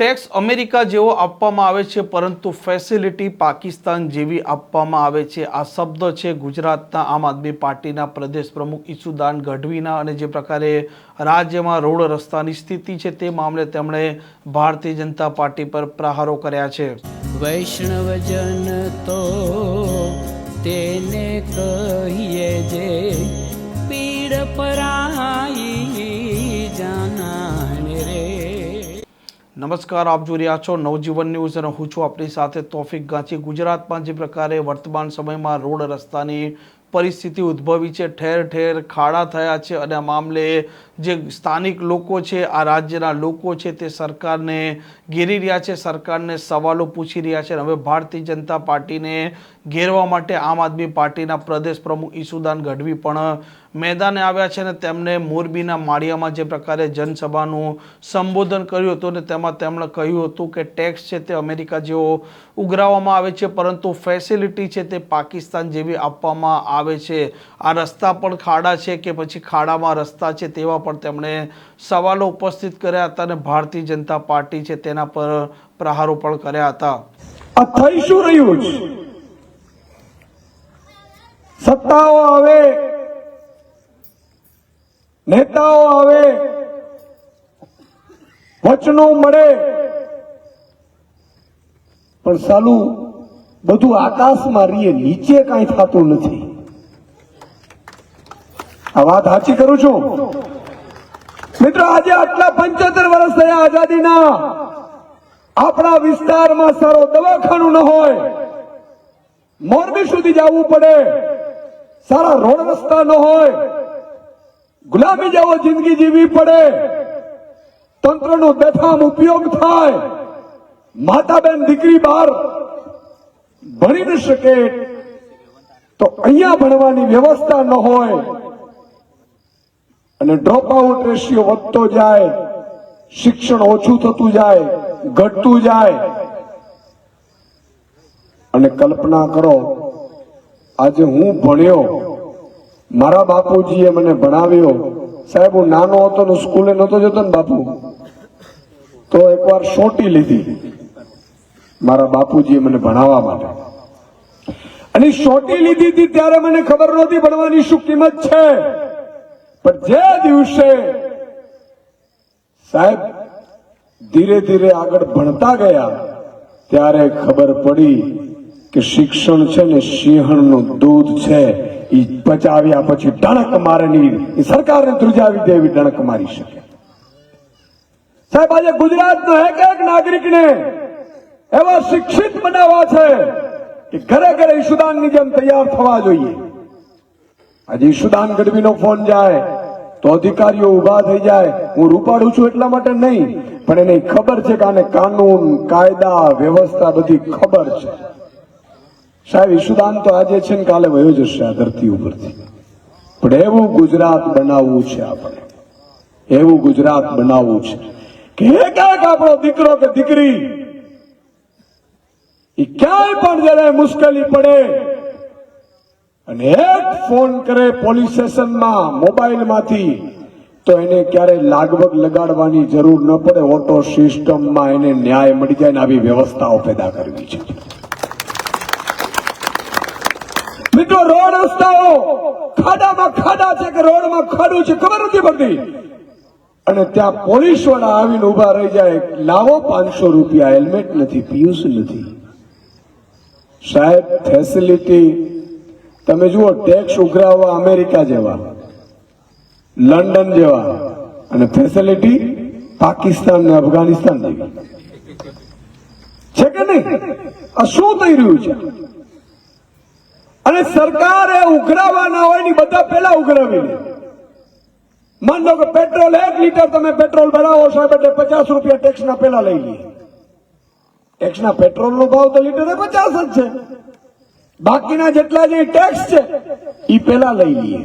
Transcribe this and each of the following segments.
Tax America જેવો આપવામાં આવે છે, પરંતુ ફેસિલિટી પાકિસ્તાન જેવી આપવામાં આવે છે. આ શબ્દ છે ગુજરાતના આમ આદમી પાર્ટીના પ્રદેશ પ્રમુખ ઈસુદાન ગઢવીના અને જે પ્રકારે રાજ્યમાં રોડ રસ્તાની સ્થિતિ છે તે મામલે તેમણે ભારતીય જનતા પાર્ટી પર પ્રહારો કર્યા છે. વૈષ્ણવજન તો તેને કહીએ જે પીડ પરાઈ નમસ્કાર, આપ જોઈ રહ્યા છો નવજીવન ન્યૂઝ અને હું છું આપણી સાથે તોફિક ગાંચી. ગુજરાતમાં જે પ્રકારે વર્તમાન સમયમાં રોડ રસ્તાની પરિસ્થિતિ ઉદ્ભવી છે, ઠેર ઠેર ખાડા થયા છે અને આ મામલે જે સ્થાનિક લોકો છે, આ રાજ્યના લોકો છે, તે સરકારને ઘેરી રહ્યા છે, સરકારને સવાલો પૂછી રહ્યા છે હવે ભારતીય જનતા પાર્ટીને ઘેરવા માટે આમ આદમી પાર્ટીના પ્રદેશ પ્રમુખ ઈસુદાન ગઢવી પણ મેદાને આવ્યા છે અને તેમણે મોરબીના માળિયામાં જે પ્રકારે જનસભાનું સંબોધન કર્યું હતું અને તેમાં તેમણે કહ્યું હતું કે ટેક્સ છે તે અમેરિકા જેવો ઉઘરાવવામાં આવે છે, પરંતુ ફેસિલિટી છે તે પાકિસ્તાન જેવી આપવામાં આવે છે. આ રસ્તા પણ ખાડા છે કે પછી ખાડામાં રસ્તા છે તેવા પણ તેમણે સવાલો ઉપસ્થિત કર્યા હતા અને ભારતીય જનતા પાર્ટી છે તેના પર પ્રહારો પણ કર્યા હતા. થઈ શું રહ્યું સત્તાઓ આવે, નેતાઓ આવે, વચનો મળે. પણ સાલું, બધું આકાશમાં રીએ નીચે કાંઈ થતું નથી. આ વાત સાચી કરું છું? મિત્રો, આજે આટલા પંચોતેર વર્ષ થયા આઝાદીના. આપણા વિસ્તારમાં સારો દવાખાનું ન હોય, મોરબી સુધી જવું પડે, સારા રોડ રસ્તા ન હોય, ગુલામી જેવો જિંદગી જીવવી પડે, તંત્રનો બેફામ ઉપયોગ થાય માતા બેન દીકરી બહાર ભણી ન શકે, તો અહીંયા ભણવાની વ્યવસ્થા ન હોય અને ડ્રોપ આઉટ રેશિયો વધતો જાય, શિક્ષણ ઓછું થતું જાય, ઘટતું જાય. અને કલ્પના કરો, આજે હું ભણ્યો, મારા બાપુજીએ મને ભણાવ્યો. સાહેબ, હું નાનો હતો ને સ્કૂલે નહોતો જતો ને બાપુ. તો એકવાર સોટી લીધી મારા બાપુજીએ મને ભણાવવા માટે. અને સોટી લીધી હતી ત્યારે મને ખબર નહોતી, ભણવાની શું કિંમત છે? પણ જે દિવસે સાહેબ ધીરે ધીરે આગળ ભણતા ગયા, ત્યારે ખબર પડી કે શિક્ષણ છે ને સિંહણનું દૂધ છે. એ પચાવ્યા પછી ડણક મારે એ ઈ સરકારને ધ્રુજાવી દે એવી ડણક મારી શકે. સાહેબ, આજે ગુજરાતનો એક એક નાગરિકને એવા શિક્ષિત બનાવવા છે કે ઘરે ઘરે ઈશુદાનની જેમ તૈયાર થવા જોઈએ. આજે ઈશુદાન ગઢવીનો ફોન જાય, તો અધિકારીઓ ઊભા થઈ જાય. હું રૂપાડું છું એટલા માટે નહીં, પણ એને ખબર છે કે આને કાનૂન, કાયદા, વ્યવસ્થા બધી ખબર છે. સાહેબ ઈશુદાન તો આજે છે ને કાલે વયો જશે આ ધરતી ઉપરથી. પણ એવું ગુજરાત બનાવવું છે આપણે. એવું ગુજરાત બનાવવું છે. કે એક આપણો દીકરો કે દીકરી એ ક્યાંય પણ જયારે મુશ્કેલી પડે અને એક ફોન કરે પોલીસ સ્ટેશનમાં મોબાઈલમાંથી, તો એને ક્યારે લાગવગ લગાડવાની જરૂર ન પડે. ઓટો સિસ્ટમમાં એને ન્યાય મળી જાય ને આવી વ્યવસ્થાઓ પેદા કરવી છે. મિત્રો, રોડ રસ્તાઓ ખાડામાં ખાડા છે કે રોડમાં ખાડું છે, ખબર નથી પડતી. અને ત્યાં પોલીસવાળા આવીને ઊભા રહી જાય. લાવો પાંચસો રૂપિયા, હેલ્મેટ નથી પિયુસ નથી. સાહેબ ફેસિલિટી તમે જુઓ ટેક્સ ઉઘરાવવા અમેરિકા જેવા, લંડન જેવા અને ફેસિલિટી પાકિસ્તાન ને અફઘાનિસ્તાન જેવી. છે કે નહીં? આ શું થઈ રહ્યું છે? અને સરકારે ઉઘરાવવાના હોયની બધા પેલા ઉઘરાવી લે. માન લો કે પેટ્રોલ એક લીટર તમે પેટ્રોલ ભરાવો સાહેબ એટલે પચાસ રૂપિયા ટેક્સના પેલા લઈ લઈએ ટેક્સના પેટ્રોલનો ભાવ તો લીટરે પચાસ જ છે. બાકીના જેટલા જે ટેક્સ છે એ પેલા લઈ લઈએ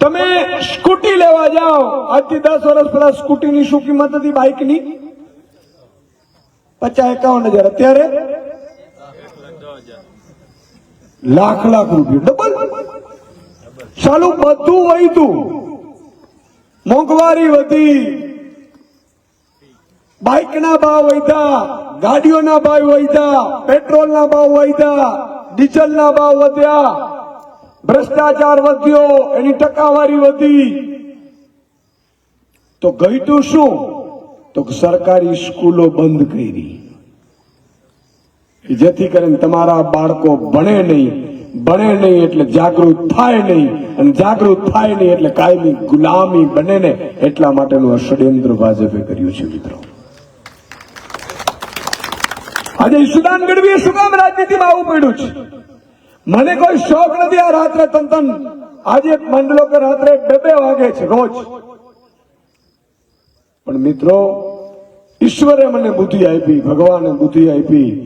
તમે સ્કૂટી લેવા જાઓ, આજથી દસ વર્ષ પહેલા સ્કૂટીની શું કિંમત હતી બાઇકની? પચાસ એકાવન હજાર. અત્યારે લાખ લાખ રૂપિયા. ડબલ. ચાલુ બધું વહીતું મોંઘવારી વધી. બાઇકના ભાવ વધ્યા, ગાડીઓના ભાવ વધ્યા, પેટ્રોલના ભાવ વધ્યા, ડીઝલના ભાવ વધ્યા. ભ્રષ્ટાચાર વધ્યો, એની ટકાવારી વધી. તો ગઈતું શું? તો સરકારી સ્કૂલો બંધ કરી. જેથી કરીને તમારા બાળકો ભણે નહીં ભણે નહીં એટલે જાગૃત થાય નહીં, અને જાગૃત થાય નહીં એટલે કાયમી ગુલામી બને ને એટલા માટેનું આ ષડયંત્ર ભાજપે કર્યું છે મિત્રો. આજે ઈશુદાન ગઢવીએ શું રાજનીતિમાં આવવું પડ્યું છે? મને કોઈ શોખ નથી આ રાત્રે તંતન તન. આજે મંડળો કે રાત્રે બે બે વાગે છે, રોજ. પણ મિત્રો, ઈશ્વરે મને બુદ્ધિ આપી, ભગવાને બુદ્ધિ આપી.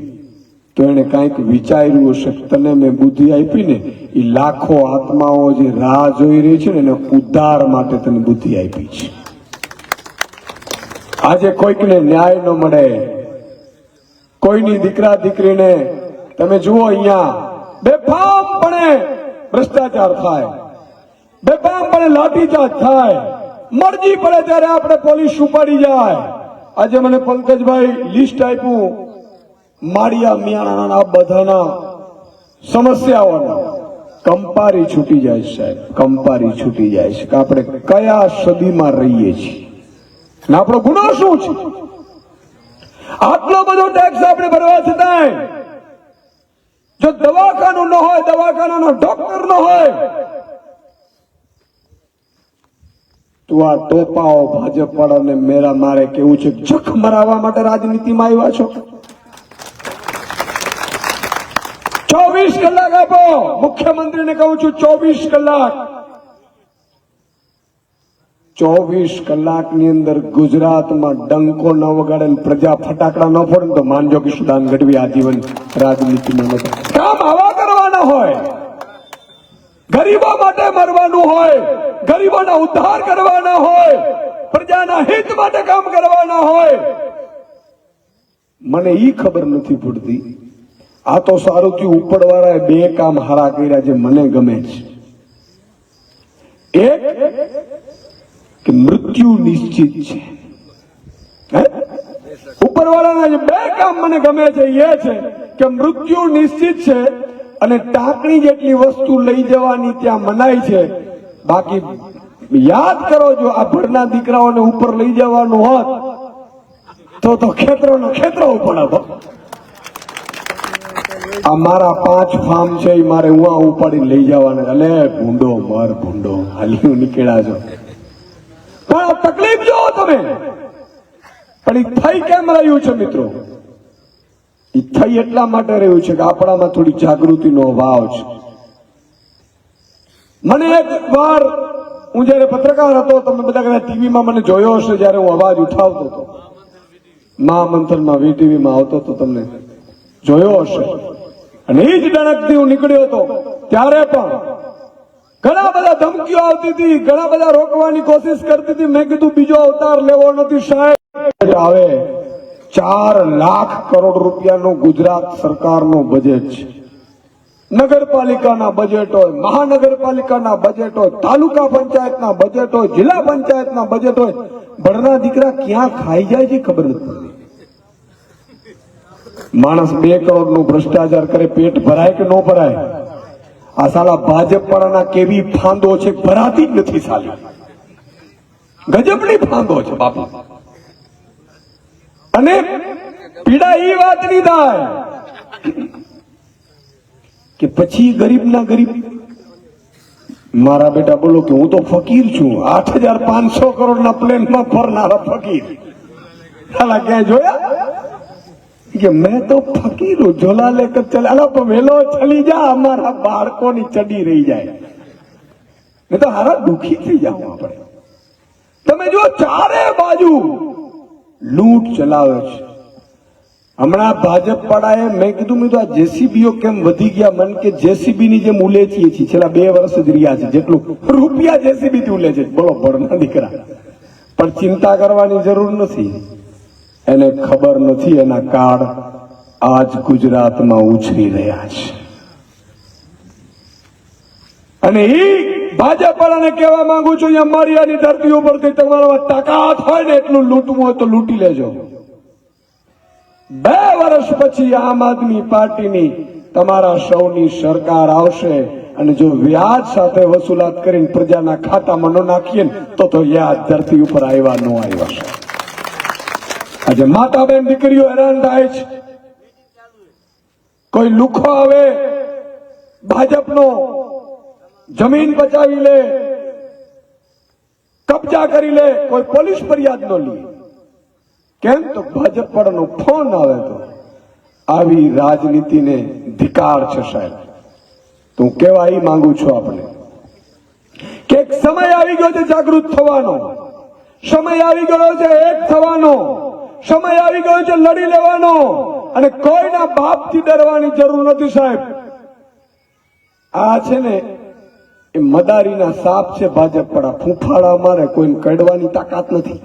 તો એને કાંઈક વિચાર્યું હશે તને મેં બુદ્ધિ આપી ને એ લાખો આત્માઓ જે રાહ જોઈ રહી છે ને એને ઉદ્ધાર માટે તને બુદ્ધિ આપી છે. આજે કોઈકને ન્યાય ન મળે. કોઈની દીકરા દીકરીને તમે જુઓ અહીંયા બેફામપણે ભ્રષ્ટાચાર થાય. બેફામપણે લાઠીચાર્જ થાય. મરજી પડે ત્યારે આપણે પોલીસ ઉપાડી જાય. આજે મને પંકજભાઈ લિસ્ટ આપ્યું, માળિયા મિયાણાના બધાના સમસ્યાઓના. કંપારી છૂટી જાય સાહેબ, કંપારી છૂટી જાય છે કે આપણે કયા સદીમાં રહીએ છીએ. અને આપણો ગુનો શું છે? આટલો બધો ટેક્સ આપણે ભરવા છતાંય જો દવાખાનું ન હોય, દવાખાનાનો ડોક્ટર ન હોય, તો આ ટોપાઓ ભાજપ વાળાને મેરા મારે કેવું છે? જખ મરાવવા માટે રાજનીતિમાં આવ્યા છો? ચોવીસ કલાક આપો. મુખ્યમંત્રીને કહું છું, ચોવીસ કલાક. ચોવીસ કલાકની અંદર ગુજરાતમાં ડંકો ન વગાડે પ્રજા ફટાકડા ન ફોડે તો માનજો કે સુદાન ગઢવી આજીવન રાજનીતિમાં કામ આવા કરવાના હોય. ગરીબો માટે મરવાનું હોય. ગરીબોના ઉદ્ધાર કરવાના હોય. પ્રજાના હિત માટે કામ કરવાના હોય. મને ઈ ખબર નથી પડતી. આ તો સારું થયું, ઉપરવાળાએ બે કામ હારા કર્યા જે મને ગમે છે. એક કે મૃત્યુ નિશ્ચિત છે? ઉપરવાળાના જે બે કામ મને ગમે છે એ છે કે મૃત્યુ નિશ્ચિત છે અને ટાંકણી જેટલી વસ્તુ લઈ જવાની ત્યાં મનાય છે. બાકી યાદ કરો જો આ ભરના દીકરાઓને ઉપર લઈ જવાનું હોત, તો તો ખેતરો ખેતરો હતો. આ મારા પાંચ ફાર્મ છે એ મારે ઉવા ઉપાડી લઈ જવાના એટલે ભૂંડો, મર ભૂંડો હાલી નીકળ્યા છો. પણ તકલીફ જો તમે. પણ એ થઈ કેમ રહ્યું છે મિત્રો? એ થઈ એટલા માટે રહ્યું છે કે આપણામાં થોડી જાગૃતિનો અભાવ છે. મને એક વાર, હું જયારે પત્રકાર હતો, તમે બધા કદાચ ટીવીમાં મને જોયો હશે જયારે હું અવાજ ઉઠાવતો હતો. મહામંથનમાં વીટીવીમાં આવતો હતો તમને. જોયો હશે. અને એ જ ડણકથી હું નીકળ્યો હતો. ત્યારે પણ ઘણા બધા ધમકીઓ આવતી હતી, ઘણા બધા રોકવાની કોશિશ કરતી હતી. મેં કીધું, બીજો અવતાર લેવો નથી સાહેબ. આવે ચાર લાખ કરોડ રૂપિયાનું ગુજરાત સરકારનું બજેટ છે. નગરપાલિકાના બજેટ હોય, મહાનગરપાલિકાના બજેટ હોય, તાલુકા પંચાયતના બજેટ હોય, જિલ્લા પંચાયતના બજેટ હોય, ભણના દીકરા ક્યાં ખાઈ જાય છે ખબર નથી માણસ બે કરોડનું ભ્રષ્ટાચાર કરે, પેટ ભરાય કે ન ભરાય? આ સાલા ભાજપ વાળાના કેવી ફાંદો છે, ભરાતી જ નથી સાલી. ગજબની ફાંદો છે, બાપુ. અને પીડા એ વાતની થાય કે પછી ગરીબ ના ગરીબ મારા બેટા બોલો કે હું તો ફકીર છું, આઠ હજાર પાંચસો કરોડના પ્લેનમાં ફરનારા ફકીર. સાલા ક્યાં જોયા? કે મેં તો ફકીર ઝોલા લેકર ચલે, અલા વેલો ચલી જા, અમારા બાળકોની ચડી રહી જાય. મેં તો હારા દુખી થઈ જાવ આપણે. તમે જો ચારે બાજુ લૂંટ ચલાવે છે. હમણાં ભાજપ પાડાએ મેં કીધું, મેં તો આ જેસીબીઓ કેમ વધી ગયા? મન કે જેસીબી ની જેમ ઉલેચીએ છીએ. છેલ્લા બે વર્ષ જ રહ્યા છે, જેટલું રૂપિયા જેસીબી થી ઉલે છે. બોલો ભણના દીકરા. પણ ચિંતા કરવાની જરૂર નથી. એને ખબર નથી એના કાળ આજ ગુજરાતમાં ઉછરી રહ્યા છે. અને એ ભાજપ વાળાને કહેવા માંગુ છું, અહીંયા મરિયાની ધરતી ઉપરથી તમારામાં તાકાત હોય ને એટલું લૂંટવું હોય તો લૂંટી લેજો. બે વર્ષ પછી આમ આદમી પાર્ટીની તમારા સૌની સરકાર આવશે અને જો વ્યાજ સાથે વસૂલાત કરીને પ્રજાના ખાતામાં ન નાખીએ તો તો યાદ ધરતી ઉપર આવ્યા ન આવ્યા. આજે માતા બેન દીકરીઓ હેરાન થાય છે. કોઈ લુખો આવે, ભાજપનો જમીન બચાવી લે, કબજા કરી લે, કોઈ પોલીસ ફરિયાદ ન લે. કેમ તો ભાજપ વાળાનો ફોન આવે તો આવી રાજનીતિને ધિકાર છે સાહેબ. તો કેવા એ માંગુ છું આપણે કે સમય આવી ગયો છે જાગૃત થવાનો. સમય આવી ગયો છે એક થવાનો. સમય આવી ગયો છે, લડી લેવાનો. અને કોઈના બાપથી ડરવાની જરૂર નથી, સાહેબ. આ છે ને, એ મદારીના સાપ છે ભાજપ પડા ફૂંફાડા મારે કોઈને કડવાની તાકાત નથી.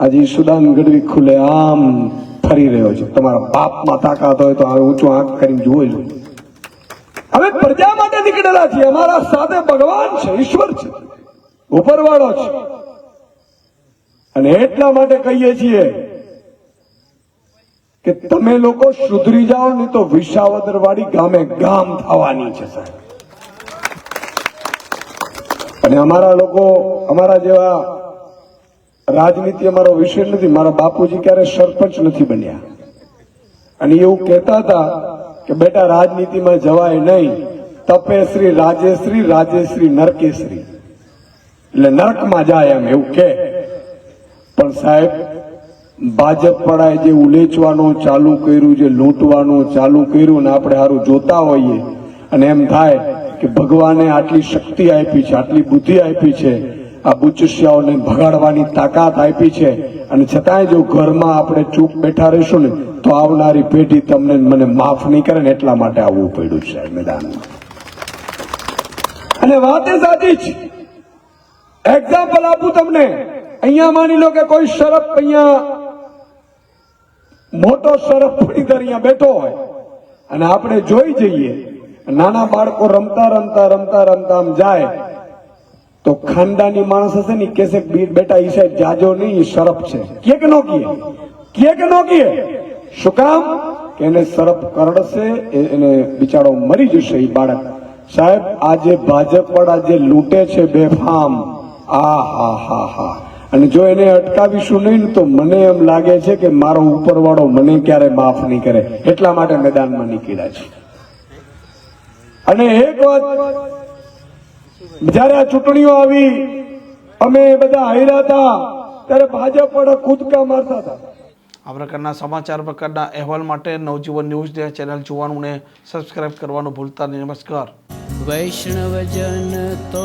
આજે સુદાન ગઢવી ખુલે આમ ફરી રહ્યો છે. તમારા બાપમાં તાકાત હોય તો હવે ઊંચું આંખ કરીને જુઓ જો. અમે પ્રજા માટે નીકળેલા છીએ. અમારા સાથે ભગવાન છે, ઈશ્વર છે. ઉપરવાળો છે. અને એટલા માટે કહીએ છીએ કે તમે લોકો સુધરી જાઓ, નહીં તો વિસાવદર વાળી ગામે ગામ થવાની છે, સાહેબ. અને અમારા લોકો, અમારા જેવા રાજનીતિ અમારો વિષય નથી. મારા બાપુજી ક્યારે સરપંચ નથી બન્યા. અને એવું કહેતા હતા કે બેટા, રાજનીતિમાં જવાય નહીં. તપેશ્રી રાજેશ્રી રાજેશ્રી નરકેશ્રી એટલે નરકમાં જાય એમ એવું કે પણ સાહેબ, ભાજપ પડાએ જે ઉલેચવાનું ચાલુ કર્યું, જે લૂંટવાનું ચાલુ કર્યું ને આપણે સારું જોતા હોઈએ અને એમ થાય કે ભગવાને આટલી શક્તિ આપી છે, આટલી બુદ્ધિ આપી છે, આ બુચસ્યાઓને ભગાડવાની તાકાત આપી છે અને છતાંય જો ઘરમાં આપણે ચૂપ બેઠા રહીશું ને, તો આવનારી પેઢી તમને મને માફ નહીં કરે ને એટલા માટે આવવું પડ્યું છે મેદાનમાં. અને વાત એ સાચી જ. એક્ઝામ્પલ આપું તમને. અહીંયા માની લો કે કોઈ શરફ અહીંયા મોટો શરફ ફળીધર અહીંયા બેઠો હોય અને આપણે જોઈ જઈએ, નાના બાળકો રમતા રમતા રમતા રમતા આમ જાય, તો ખાનદાની માણસ હશે ને કે છે બેટા, ઈ સાહેબ જાજો નહીં, ઈ શરફ છે. કે કે નો કીએ કે કે નો કીએ. શું કામ? કે એને શરફ કરડશે એને બિચારો મરી જશે, ઈ બાળક. સાહેબ, આજે ભાજપ વાળા જે લૂંટે છે બેફામ, આ હા હા હા. અને જો એને અટકાવીશું નહીં તો મને એમ લાગે છે કે મારો ઉપરવાળો મને ક્યારે માફ નહીં કરે. એટલા માટે મેદાનમાં નીકળ્યા છે. અને એક વાત જયારે આ ચૂંટણીઓ આવી અમે બધા હાર્યા હતા ત્યારે ભાજપ વાળા કૂદકા મારતા હતા. આ પ્રકારના સમાચાર પ્રકારના અહેવાલ માટે નવજીવન ન્યૂઝ ડે ચેનલ જોવાનું ને સબસ્ક્રાઇબ કરવાનું ભૂલતા નહીં. નમસ્કાર. વૈષ્ણવજન તો